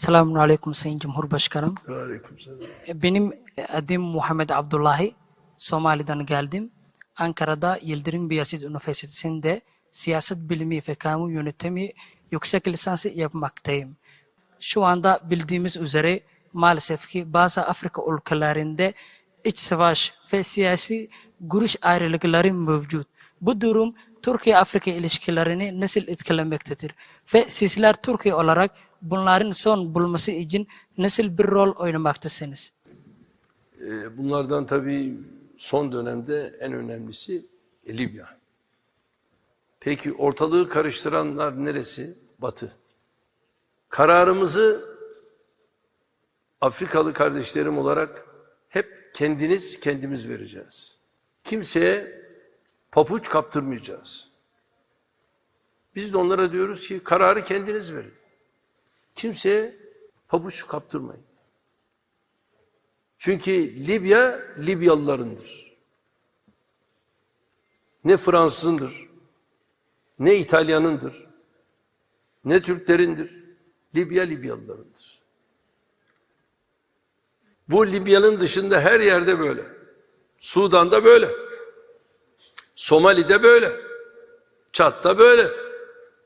Selamun Aleyküm Sayın Cumhurbaşkanım. Aleykümselam. Benim adım Muhammed Abdullahi. Somali'den geldim. Ankara'da Yıldırım Beyazıt Üniversitesi'nde siyaset bilimi ve kamu yönetimi yüksek lisansı yapmaktayım. Şu anda bildiğimiz üzere maalesef ki bazı Afrika ülkelerinde iç savaş ve siyasi görüş ayrılıkları mevcut. Bu durum Türkiye-Afrika ilişkilerini nasıl etkilemektedir? Ve sizler Türkiye olarak bunların son bulması için nasıl bir rol oynamaktasınız? Ee, Bunlardan tabii son dönemde en önemlisi Libya. Peki ortalığı karıştıranlar neresi? Batı. Kararımızı Afrikalı kardeşlerim olarak hep kendiniz kendimiz vereceğiz. Kimseye papuç kaptırmayacağız. Biz de onlara diyoruz ki kararı kendiniz verin. Kimseye pabuç kaptırmayın. Çünkü Libya Libyalılarındır. Ne Fransızındır, ne İtalyanındır, ne Türklerindir. Libya Libyalılarındır. Bu Libya'nın dışında her yerde böyle. Sudan'da böyle. Somali'de böyle. Çat'ta böyle.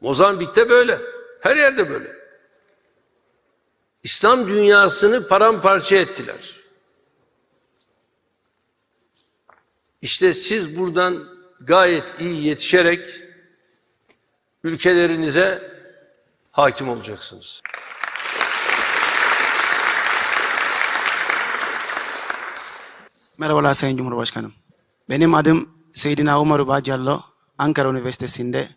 Mozambik'te böyle. Her yerde böyle. İslam dünyasını paramparça ettiler. İşte siz buradan gayet iyi yetişerek ülkelerinize hakim olacaksınız. Merhabalar Sayın Cumhurbaşkanım. Benim adım Seydina Umar Bacallo, Ankara Üniversitesi'nde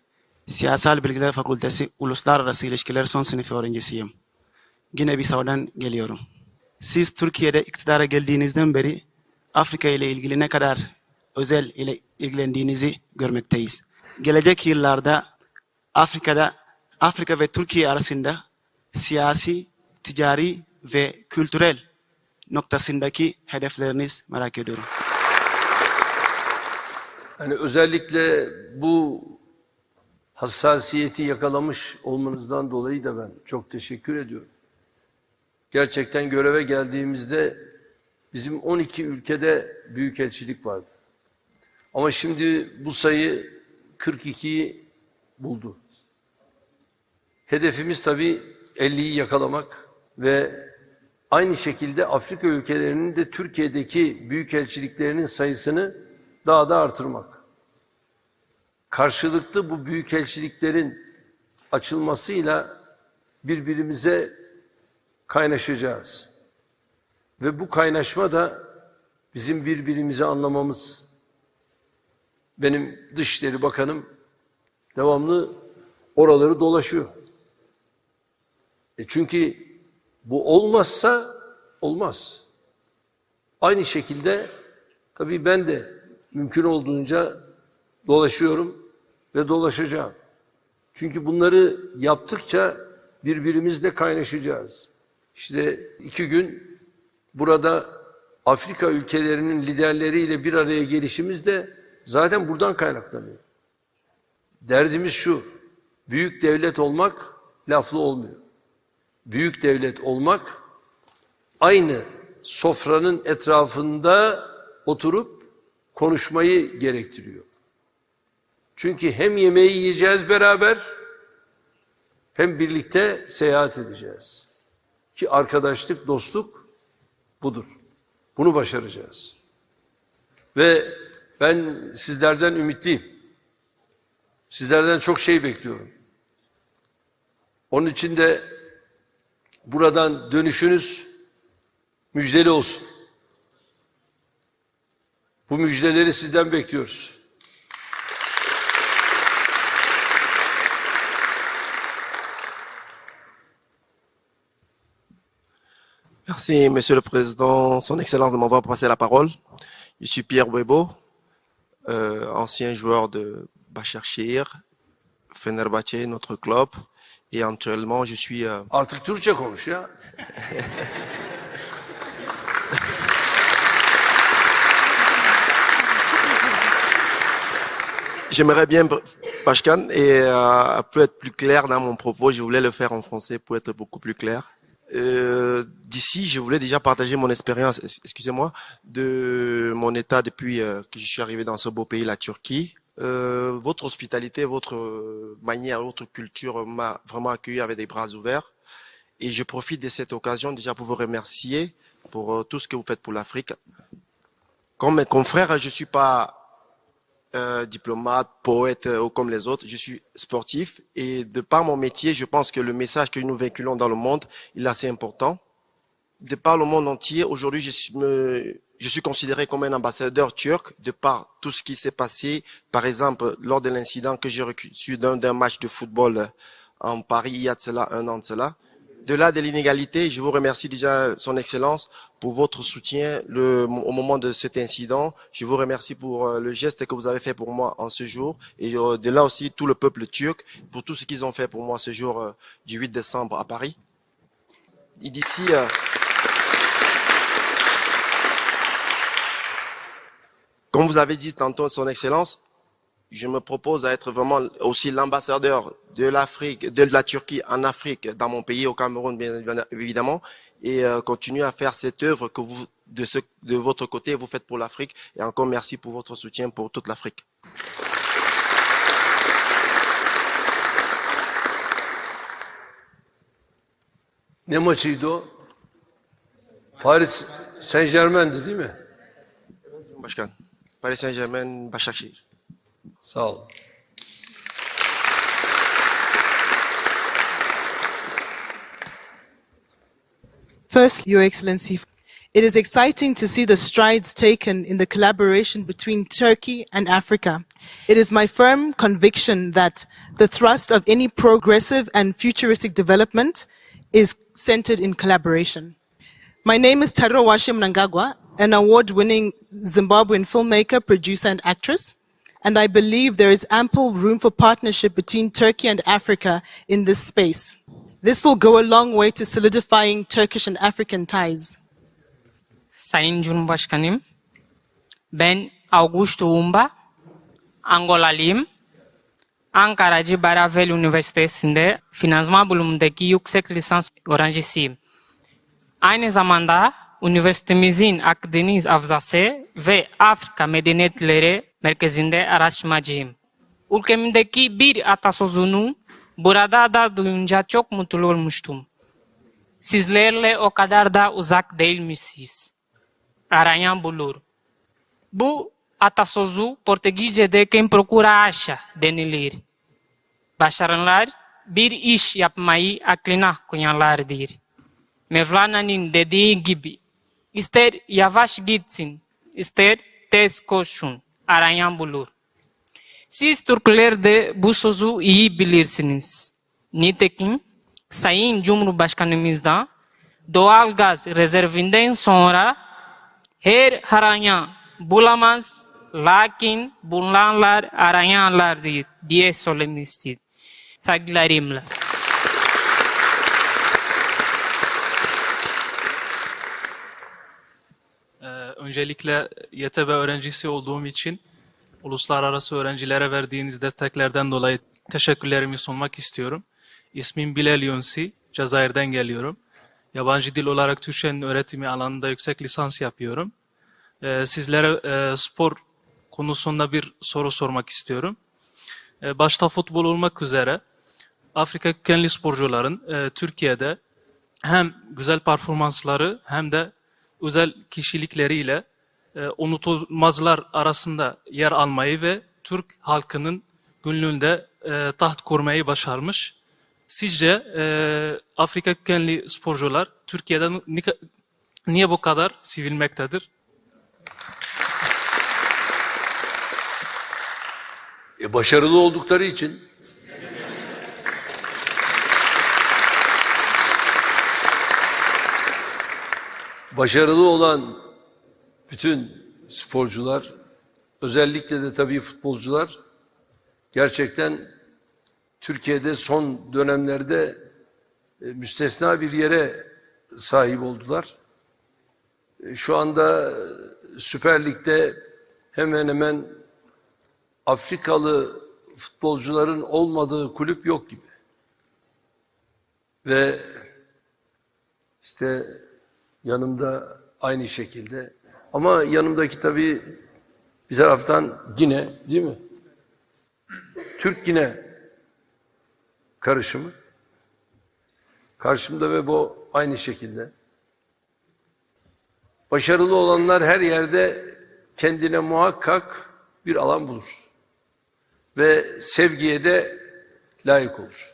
Siyasal Bilgiler Fakültesi Uluslararası İlişkiler son sınıf öğrencisiyim. Yine Bissau'dan geliyorum. Siz Türkiye'de iktidara geldiğinizden beri Afrika ile ilgili ne kadar özel ile ilgilendiğinizi görmekteyiz. Gelecek yıllarda Afrika'da Afrika ve Türkiye arasında siyasi, ticari ve kültürel noktasındaki hedefleriniz merak ediyorum. Yani özellikle bu hassasiyeti yakalamış olmanızdan dolayı da ben çok teşekkür ediyorum. Gerçekten göreve geldiğimizde bizim 12 ülkede büyükelçilik vardı. Ama şimdi bu sayı 42'yi buldu. Hedefimiz tabii 50'yi yakalamak ve aynı şekilde Afrika ülkelerinin de Türkiye'deki büyükelçiliklerinin sayısını daha da artırmak. Karşılıklı bu büyükelçiliklerin açılmasıyla birbirimize kaynaşacağız. Ve bu kaynaşma da bizim birbirimizi anlamamız. Benim Dışişleri Bakanım devamlı oraları dolaşıyor. E çünkü bu olmazsa olmaz. Aynı şekilde tabii ben de mümkün olduğunca dolaşıyorum ve dolaşacağım. Çünkü bunları yaptıkça birbirimizle kaynaşacağız. İşte iki gün burada Afrika ülkelerinin liderleriyle bir araya gelişimiz de zaten buradan kaynaklanıyor. Derdimiz şu, büyük devlet olmak laflı olmuyor. Büyük devlet olmak aynı sofranın etrafında oturup konuşmayı gerektiriyor. Çünkü hem yemeği yiyeceğiz beraber hem birlikte seyahat edeceğiz. Ki arkadaşlık, dostluk budur. Bunu başaracağız. Ve ben sizlerden ümitliyim. Sizlerden çok şey bekliyorum. Onun için de buradan dönüşünüz müjdeli olsun. Bu müjdeleri sizden bekliyoruz. Merci, Monsieur le Président, Son Excellence de m'avoir passé la parole. Je suis Pierre Webo, euh, ancien joueur de Bachar Shir, Fenerbahçe, notre club. Et actuellement, je suis... euh, Artık Türkçe konuş ya. J'aimerais bien, Pashkan, et euh, peut être plus clair dans mon propos. Je voulais le faire en français pour être beaucoup plus clair. Euh, D'ici, je voulais déjà partager mon expérience, ex- excusez-moi, de mon état depuis euh, que je suis arrivé dans ce beau pays, la Turquie. Euh, votre hospitalité, votre manière, votre culture m'a vraiment accueilli avec des bras ouverts. Et je profite de cette occasion déjà pour vous remercier pour euh, tout ce que vous faites pour l'Afrique. Comme mes confrères, je suis pas euh, diplomate, poète euh, ou comme les autres. Je suis sportif et de par mon métier, je pense que le message que nous véhiculons dans le monde, il est assez important. De par le monde entier, aujourd'hui, je suis, me, je suis considéré comme un ambassadeur turc de par tout ce qui s'est passé. Par exemple, lors de l'incident que j'ai reçu d'un d'un match de football euh, en Paris il y a de cela un an de cela. De là de l'inégalité, je vous remercie déjà, Son Excellence, pour votre soutien au moment de cet incident. Je vous remercie pour euh, le geste que vous avez fait pour moi en ce jour. Et euh, de là aussi, tout le peuple turc, pour tout ce qu'ils ont fait pour moi ce jour euh, du 8 décembre à Paris. Et d'ici... comme vous avez dit tantôt, Son Excellence, je me propose à être vraiment aussi l'ambassadeur de l'Afrique, de la Turquie en Afrique, dans mon pays, au Cameroun, bien évidemment, et euh, continuer à faire cette œuvre que vous, de, ce, de votre côté, vous faites pour l'Afrique. Et encore merci pour votre soutien pour toute l'Afrique. Ne maçıydı o? Paris Saint Germain'di değil mi? Başkan. Paris Saint-Germain, Başakşehir. Ol. First, Your Excellency, it is exciting to see the strides taken in the collaboration between Turkey and Africa. It is my firm conviction that the thrust of any progressive and futuristic development is centered in collaboration. My name is Taro Washim Nangagwa, an award-winning Zimbabwean filmmaker, producer, and actress. And I believe there is ample room for partnership between Turkey and Africa in this space. This will go a long way to solidifying Turkish and African ties. Sayın Cumhurbaşkanım, ben Augusto Umba, Angolalıyım. Ankara Cibaravel Üniversitesi'nde finansman bölümündeki yüksek lisans öğrencisiyim. Aynı zamanda üniversitemizin Akdeniz Havzası ve Afrika Medeniyetleri Merkezi'nde araştırmacıyım. Ülkemdeki bir atasözünü burada da duyunca çok mutlu olmuştum. Sizlerle o kadar da uzak değilmişsiniz. Arayan bulur. Bu atasözü Portekizce'de kim procura acha denilir. Başaranlar bir iş yapmayı aklına koyanlardır. Mevlana'nın dediği gibi ister yavaş gitsin, ister tez koşun, arayan bulur. Siz Türkler de bu sözü iyi bilirsiniz. Nitekim Sayın Cumhurbaşkanımızda doğalgaz rezervinden sonra her arayan bulamaz, lakin bulunanlar arayanlardır diye söylemiştir. Saygılarımla. Ee, öncelikle YTB öğrencisi olduğum için uluslararası öğrencilere verdiğiniz desteklerden dolayı teşekkürlerimi sunmak istiyorum. İsmim Bilal Yonsi, Cezayir'den geliyorum. Yabancı dil olarak Türkçenin öğretimi alanında yüksek lisans yapıyorum. Ee, sizlere e, spor konusunda bir soru sormak istiyorum. Ee, başta futbol olmak üzere Afrika kökenli sporcuların e, Türkiye'de hem güzel performansları hem de özel kişilikleriyle e, unutulmazlar arasında yer almayı ve Türk halkının gönlünde e, taht kurmayı başarmış. Sizce e, Afrika kökenli sporcular Türkiye'de ni- niye bu kadar sevilmektedir? E, başarılı oldukları için başarılı olan bütün sporcular özellikle de tabii futbolcular gerçekten Türkiye'de son dönemlerde e, müstesna bir yere sahip oldular. E, Şu anda Süper Lig'de hemen hemen Afrikalı futbolcuların olmadığı kulüp yok gibi. Ve İşte yanımda aynı şekilde. Ama yanımdaki tabii bir taraftan Gine değil mi? Türk Gine karışımı. Karşımda ve bu aynı şekilde. Başarılı olanlar her yerde kendine muhakkak bir alan bulur. Ve sevgiye de layık olur.